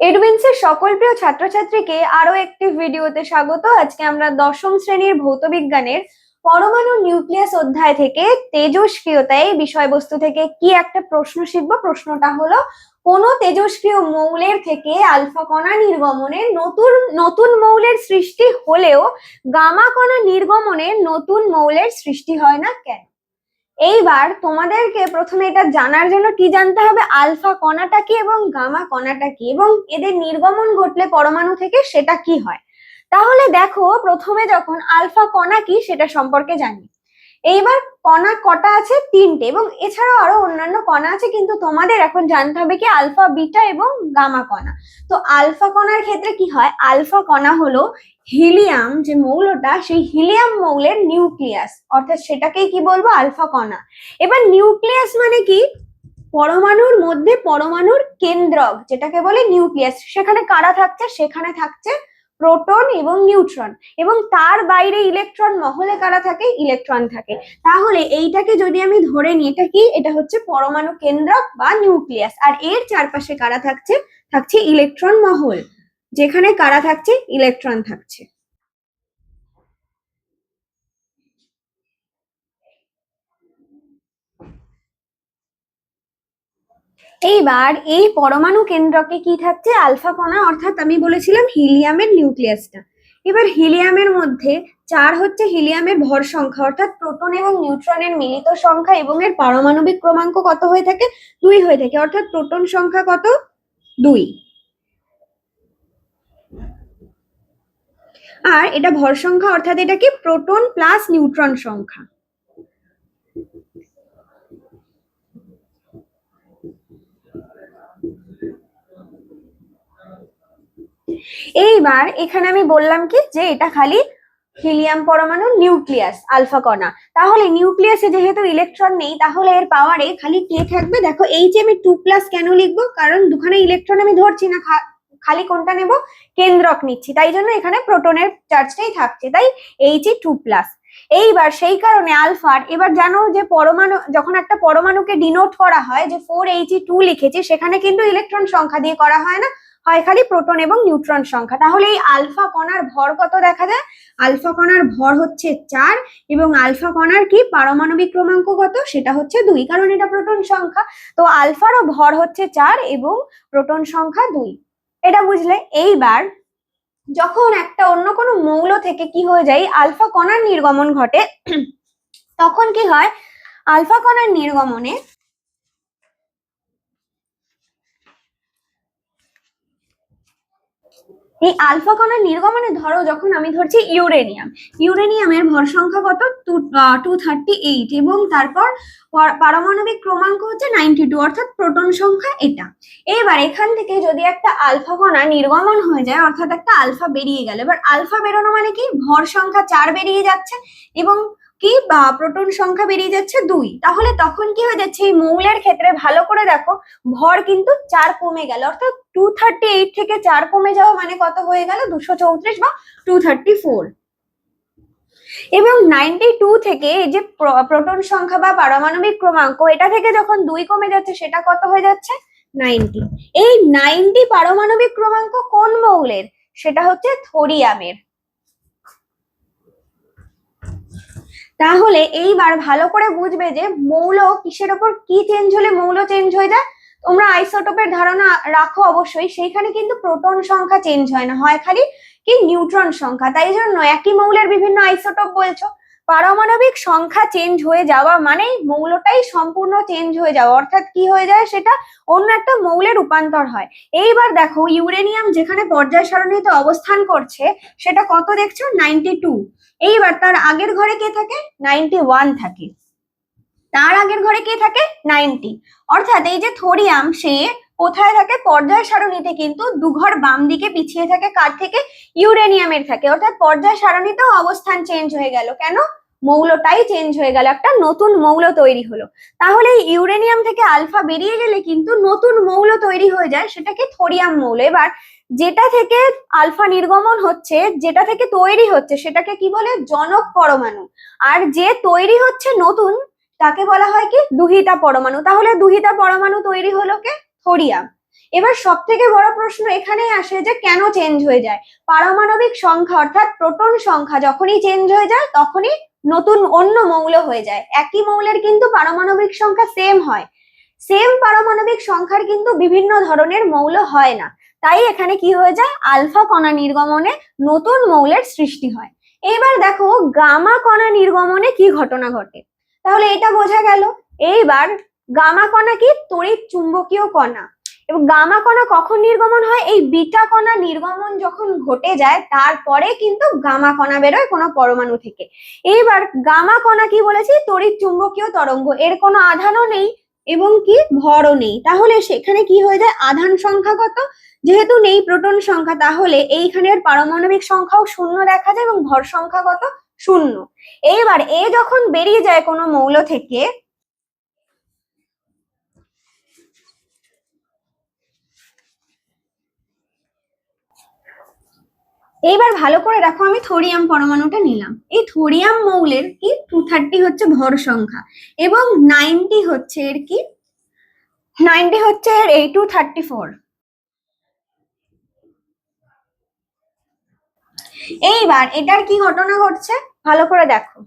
এডুইন্সের সকল প্রিয় ছাত্রছাত্রীকে আরও একটি ভিডিওতে স্বাগত। আজকে আমরা দশম শ্রেণির ভৌতবিজ্ঞানের পরমাণু নিউক্লিয়াস অধ্যায় থেকে তেজস্ক্রিয়তা এই বিষয়বস্তু থেকে কি একটা প্রশ্ন শিখব। প্রশ্নটা হলো, কোন তেজস্ক্রিয় মৌলের থেকে আলফা কণা নির্গমনের নতুন নতুন মৌলের সৃষ্টি হলেও গামা কণা নির্গমনের নতুন মৌলের সৃষ্টি হয় না কেন? এইবার তোমাদেরকে প্রথমে এটা জানার জন্য কি জানতে হবে? আলফা কণাটা কি এবং গামা কণাটা কি? এবং এদের নির্গমন ঘটলে পরমাণু থেকে সেটা কি হয়? তাহলে দেখো, প্রথমে যখন আলফা কণা কি সেটা সম্পর্কে জানি। এইবার কণা কটা আছে? তিনটে। এবং এছাড়াও আরও অন্যান্য কণা আছে, কিন্তু তোমাদের এখন জানতে হবে কি আলফা, বিটা এবং গামা কণা। তো আলফা কণার ক্ষেত্রে কি হয়? আলফা কণা হলো হিলিয়াম যে মৌলটা, সেই হিলিয়াম মৌলের নিউক্লিয়াস। অর্থাৎ সেটাকেই কি বলব? আলফা কণা। এবার নিউক্লিয়াস মানে কি? পরমাণুর মধ্যে পরমাণুর কেন্দ্রক, যেটাকে বলে নিউক্লিয়াস। সেখানে কারা থাকছে? সেখানে থাকছে প্রোটন এবং নিউট্রন। এবং তার বাইরে ইলেকট্রন মহলে কারা থাকে? ইলেকট্রন থাকে। তাহলে এইটাকে যদি আমি ধরে নিই, এটা কি? এটা হচ্ছে পরমাণু কেন্দ্রক বা নিউক্লিয়াস। আর এর চারপাশে কারা থাকছে? থাকছে ইলেকট্রন মহল। যেখানে কারা থাকছে? ইলেকট্রন থাকছে। এইবার এই পরমাণু কেন্দ্রকে কি থাকছে? আলফা কণা, অর্থাৎ আমি বলেছিলাম হিলিয়ামের নিউক্লিয়াসটা। এবার হিলিয়ামের মধ্যে চার হচ্ছে হিলিয়ামের ভর সংখ্যা, অর্থাৎ প্রোটন এবং নিউট্রনের মিলিত সংখ্যা এবং এর পারমাণবিক ক্রমাঙ্ক কত হয়ে থাকে? দুই হয়ে থাকে, অর্থাৎ প্রোটন সংখ্যা কত? দুই। আর এটা ভর সংখ্যা, অর্থাৎ এটা কি? প্রোটন প্লাস নিউট্রন সংখ্যা। এইবার এখানে আমি বললাম কি, যে এটা খালি হিলিয়াম পরমাণু নিউক্লিয়াস, আলফা কণা। তাহলে নিউক্লিয়াসে যেহেতু ইলেকট্রন নেই, তাহলে এর পাওয়ারে খালি কে থাকবে? দেখো এইচ আমি টু প্লাস কেন লিখব? কারণ দুখানে ইলেকট্রন আমি ধরছি না খালি কোনটা নেব? কেন্দ্রক নিচ্ছি। তাই জন্য এখানে প্রোটনের চার্জটাই থাকছে। তাই এইচ টু প্লাস এইবার সেই কারণে আলফার এবার জানো যে পরমাণু, যখন একটা পরমাণুকে ডিনোট করা হয়, যে ফোর এইচ টু লিখেছি, সেখানে কিন্তু ইলেকট্রন সংখ্যা দিয়ে করা হয় না। হয় খালি প্রোটন এবং নিউট্রন সংখ্যা। তাহলে এই আলফা কণার ভর কত দেখা যায়? আলফা কণার ভর হচ্ছে চার এবং আলফা কণার কি পারমাণবিক ক্রমাঙ্ক কত? সেটা হচ্ছে দুই, কারণ এটা প্রোটন সংখ্যা। তো আলফারও ভর হচ্ছে চার এবং প্রোটন সংখ্যা দুই। এটা বুঝলে? এইবার যখন একটা অন্য কোনো মৌল থেকে কি হয়ে যায়? আলফা কণার নির্গমন ঘটে, তখন কি হয়? আলফা কণার নির্গমনে এই আলফা কণার নির্গমনে ধরো যখন আমি ধরছি ইউরেনিয়াম, ইউরেনিয়ামের ভর সংখ্যা কত? টু থার্টি এইট এবং তারপর পারমাণবিক ক্রমাঙ্ক হচ্ছে নাইনটি টু অর্থাৎ প্রোটন সংখ্যা এটা। এবার এখান থেকে যদি একটা আলফা কণা নির্গমন হয়ে যায়, অর্থাৎ একটা আলফা বেরিয়ে গেল, এবার আলফা বেরোনো মানে কি? ভর সংখ্যা চার বেরিয়ে যাচ্ছে এবং কি বা প্রোটন সংখ্যা বেরিয়ে যাচ্ছে দুই। তাহলে তখন কি হয়ে যাচ্ছে? এই মৌলের ক্ষেত্রে ভালো করে দেখো, ভর কিন্তু চার কমে গেল। অর্থাৎ টু থার্টি এইট থেকে চার কমে যাওয়া মানে কত হয়ে গেল? দুশো চৌত্রিশ বা টু থার্টি ফোর এবং নাইনটি টু থেকে এই যে প্র- প্রোটন সংখ্যা বা পারমাণবিক ক্রমাঙ্ক, এটা থেকে যখন দুই কমে যাচ্ছে, সেটা কত হয়ে যাচ্ছে? নাইনটি এই নাইনটি পারমাণবিক ক্রমাঙ্ক কোন মৌলের? সেটা হচ্ছে থোরিয়ামের তাহলে এইবার ভালো করে বুঝবে যে মৌল কিসের ওপর কি চেঞ্জ হলে মৌল চেঞ্জ হয়ে যায়। তোমরা আইসোটোপের ধারণা রাখো অবশ্যই, সেইখানে কিন্তু প্রোটন সংখ্যা চেঞ্জ হয় না, হয় খালি কি নিউট্রন সংখ্যা। তাই জন্য একই মৌলের বিভিন্ন আইসোটোপ বলছো। পারমাণবিক সংখ্যা চেঞ্জ হয়ে যাওয়া মানেই মৌলটাই সম্পূর্ণ চেঞ্জ হয়ে যাওয়া। অর্থাৎ কি হয়ে যায়? সেটা অন্য একটা মৌলে রূপান্তর হয়। এইবার দেখো ইউরেনিয়াম যেখানে পর্যায় সারণীতে অবস্থান করছে, সেটা কত দেখছ? নাইনটি টু এইবার তার আগের ঘরে কে থাকে? নাইনটি ওয়ান থাকে। তার আগের ঘরে কে থাকে? নাইনটি অর্থাৎ এই যে থোরিয়াম সে কোথায় থাকে? পর্যায় সারণীতে কিন্তু দুঘর বাম দিকে পিছিয়ে থাকে, কার থেকে? ইউরেনিয়ামের থাকে। অর্থাৎ পর্যায় সারণীতেও অবস্থান চেঞ্জ হয়ে গেল। কেন? মৌলটাই চেঞ্জ হয়ে গেল, একটা নতুন মৌল তৈরি হলো। তাহলে ইউরেনিয়াম থেকে আলফা বেরিয়ে গেলে কিন্তু নতুন মৌল তৈরি হয়ে যায়, সেটাকে থোরিয়াম মৌল। এবার যেটা থেকে আলফা নির্গমন হচ্ছে, যেটা থেকে তৈরি হচ্ছে, সেটাকে কি বলে? জনক পরমাণু। আর যে তৈরি হচ্ছে নতুন, তাকে বলা হয় কি? দুহিতা পরমাণু। তাহলে দুহিতা পরমাণু তৈরি হলো কে? থোরিয়াম এবার সব থেকে বড় প্রশ্ন এখানেই আসে যে কেন চেঞ্জ হয়ে যায়? পারমাণবিক সংখ্যা অর্থাৎ প্রোটন সংখ্যা যখনই চেঞ্জ হয়ে যায়, তখনই নতুন অন্য মৌল হয়ে যায়। একই মৌলের কিন্তু পারমাণবিক সংখ্যা সেম হয়। সেম পারমাণবিক সংখ্যার কিন্তু বিভিন্ন ধরনের মৌল হয় না। তাই এখানে কি হয়ে যায়? আলফা কণা নির্গমনে নতুন মৌলের সৃষ্টি হয়। এবার দেখো গামা কণা নির্গমনে কি ঘটনা ঘটে? তাহলে এটা বোঝা গেল। এইবার গামা কণা কি? তড়িৎ চুম্বকীয় কণা। এবং গামা কণা কখন নির্গমন হয়? এই বিটা কণা নির্গমন যখন ঘটে যায়, তারপরে কিন্তু গামা কণা বেরোয় কোনো পরমাণু থেকে। এইবার গামা কণা কি বলেছি? তড়িৎ চুম্বকীয় তরঙ্গ। এর কোনো আধানও নেই এবং কি? ভরও নেই। তাহলে সেখানে কি হয়ে যায়? আধান সংখ্যা কত? যেহেতু নেই প্রোটন সংখ্যা, তাহলে এইখানের পারমাণবিক সংখ্যাও শূন্য দেখা যায় এবং ভর সংখ্যা কত? শূন্য। এইবার এ যখন বেরিয়ে যায় কোনো মৌল থেকে এইবার ভালো করে দেখো, আমি থোরিয়াম পরমাণুটা নিলাম। এই থোরিয়াম মৌলের কি? টু থার্টি হচ্ছে ভর সংখ্যা এবং নাইনটি হচ্ছে এর কি? নাইনটি হচ্ছে এর এই টু থার্টি ফোর এইবার এটার কি ঘটনা ঘটছে? ভালো করে দেখো।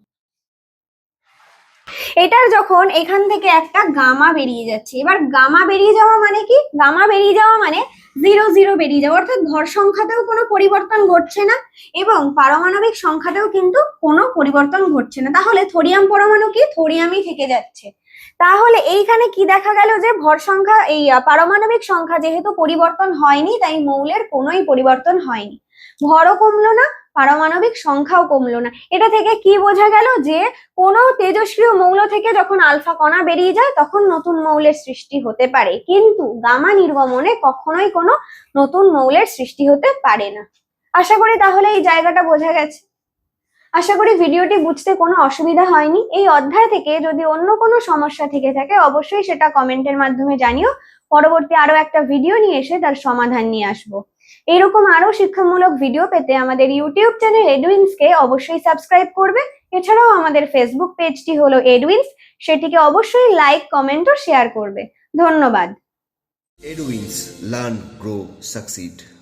এটার যখন এখান থেকে একটা গামা বেরিয়ে যাচ্ছে, এবার গামা বেরিয়ে যাওয়া মানে কি? গামা বেরিয়ে যাওয়া মানে জিরো জিরো বেরিয়ে যাওয়া, অর্থাৎ ভর সংখ্যাতেও কোনো পরিবর্তন ঘটছে না এবং পারমাণবিক সংখ্যাতেও কিন্তু কোনো পরিবর্তন ঘটছে না। তাহলে থোরিয়াম পরমাণু কি? থোরিয়ামই থেকে যাচ্ছে। তাহলে এইখানে কি দেখা গেল যে ভর সংখ্যা, এই পারমাণবিক সংখ্যা যেহেতু পরিবর্তন হয়নি, তাই মৌলের কোনোই পরিবর্তন হয়নি। ভরও কমলো না পারমাণবিক সংখ্যাও কমলো না। এটা থেকে কি বোঝা গেল যে, কোনো তেজস্ক্রিয় মৌল থেকে যখন আলফা কণা বেরিয়ে যায়, তখন নতুন মৌলের সৃষ্টি হতে পারে। কিন্তু গামা নির্গমনে কখনোই কোনো নতুন মৌলের সৃষ্টি হতে পারে না। আশা করি তাহলে এই জায়গাটা বোঝা গেছে। আশা করি ভিডিওটি বুঝতে কোনো অসুবিধা হয়নি। এই অধ্যায় থেকে যদি অন্য কোনো সমস্যা থেকে থাকে, অবশ্যই সেটা কমেন্টের মাধ্যমে জানিও। পরবর্তী আরও একটা ভিডিও নিয়ে এসে তার সমাধান নিয়ে আসব। এরকম আরও শিক্ষামূলক ভিডিও পেতে আমাদের ইউটিউব চ্যানেল এডুইন্সকে অবশ্যই সাবস্ক্রাইব করবে। এছাড়াও আমাদের ফেসবুক পেজটি হলো এডুইন্স সেটিকে অবশ্যই লাইক কমেন্ট ও শেয়ার করবে। ধন্যবাদ। এডুইন্স লার্ন গ্রো Succeed.